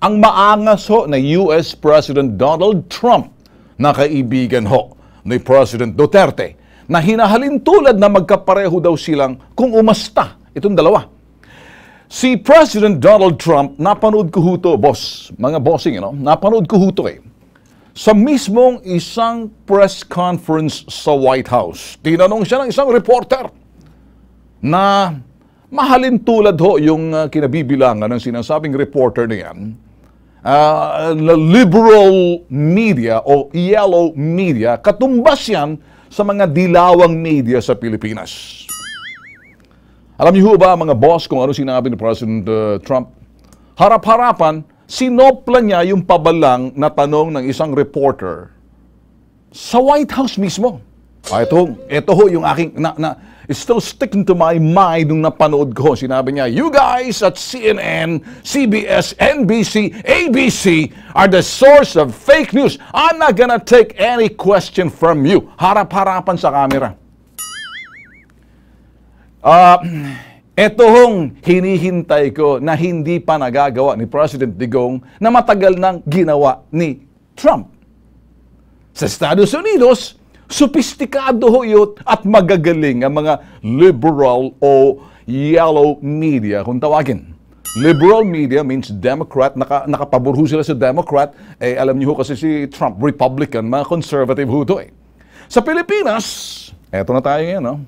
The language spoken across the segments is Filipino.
ang maangas ho na US President Donald Trump na kaibigan ho ni President Duterte na hinahalin tulad na magkapareho daw silang kung umasta itong dalawa. Si President Donald Trump, napanood ko ho to, boss, mga bossing, you know, napanood ko ho to eh. Sa mismong isang press conference sa White House, tinanong siya ng isang reporter na mahalin tulad ho yung uh, kinabibilangan ng sinasabing reporter na yan, uh, liberal media o yellow media, katumbas yan sa mga dilawang media sa Pilipinas. Alam niyo ba mga boss kung ano sinabi ni President uh, Trump? Harap-harapan, sinopla niya yung pabalang na tanong ng isang reporter sa White House mismo. Ah, ito, ito ho yung aking, na, na, still sticking to my mind nung napanood ko. Sinabi niya, you guys at CNN, CBS, NBC, ABC are the source of fake news. I'm not gonna take any question from you. Harap-harapan sa camera. Ah, ito hong hinihintay ko na hindi pa nagagawa ni President Digong na matagal nang ginawa ni Trump. Sa Estados Unidos, sopistikado ho yun at magagaling ang mga liberal o yellow media kung tawagin. Liberal media means Democrat, naka, nakapabor ho sila sa Democrat, eh alam niyo ho kasi si Trump, Republican, mga conservative ho to eh. Sa Pilipinas, eto na tayo ngayon, no?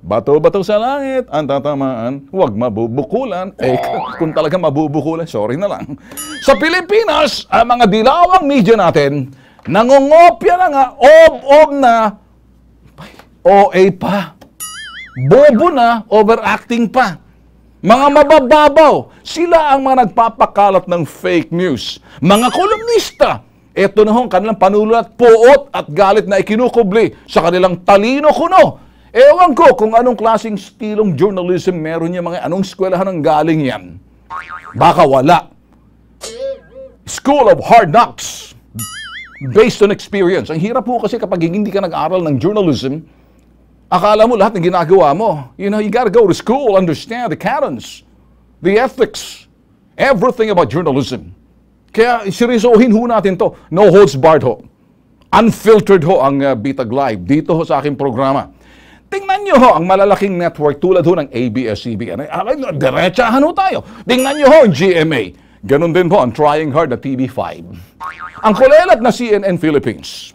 Bato-bato sa langit, ang tatamaan, huwag mabubukulan. Eh, kung talaga mabubukulan, sorry na lang. Sa Pilipinas, ang mga dilawang media natin, nangongopya na nga, ob-ob na, OA pa. Bobo na, overacting pa. Mga mabababaw, sila ang mga nagpapakalat ng fake news. Mga kolumnista, ito na hong kanilang panulat, puot at galit na ikinukubli sa kanilang talino kuno. Ewan ko kung anong klaseng stilong journalism meron niya mga anong eskwelahan ng galing yan. Baka wala. School of Hard Knocks. Based on experience. Ang hirap po kasi kapag hindi ka nag-aral ng journalism, akala mo lahat ng ginagawa mo. You know, you gotta go to school, understand the canons, the ethics, everything about journalism. Kaya seryosohin ho natin to. No holds barred ho. Unfiltered ho ang uh, Bitag Live dito ho sa aking programa. Tingnan nyo ho ang malalaking network tulad ho ng ABS-CBN. Diretsahan ho tayo. Tingnan nyo ho ang GMA. Ganon din po ang trying hard na TV5. Ang kulelat na CNN Philippines.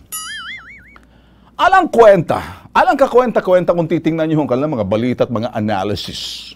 Alang kwenta, alang kakwenta-kwenta kung titingnan nyo ang kanilang mga balita at mga analysis.